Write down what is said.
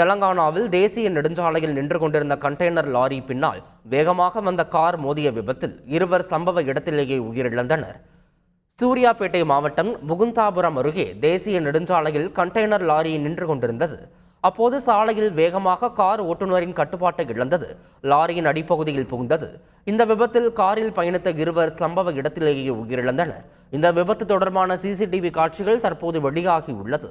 தெலங்கானாவில் தேசிய நெடுஞ்சாலையில் நின்று கொண்டிருந்த கண்டெய்னர் லாரி பின்னால் வேகமாக வந்த கார் மோதிய விபத்தில் இருவர் சம்பவ இடத்திலேயே உயிரிழந்தனர். சூர்யாபேட்டை மாவட்டம் முகுந்தாபுரம் அருகே தேசிய நெடுஞ்சாலையில் கண்டெய்னர் லாரி நின்று கொண்டிருந்தது. அப்போது சாலையில் வேகமாக கார் ஓட்டுநரின் கட்டுப்பாட்டை இழந்தது. லாரியின் அடிப்பகுதியில் புகுந்தது. இந்த விபத்தில் காரில் பயணித்த இருவர் சம்பவ இடத்திலேயே உயிரிழந்தனர். இந்த விபத்து தொடர்பான சிசிடிவி காட்சிகள் தற்போது வெளியாகி உள்ளது.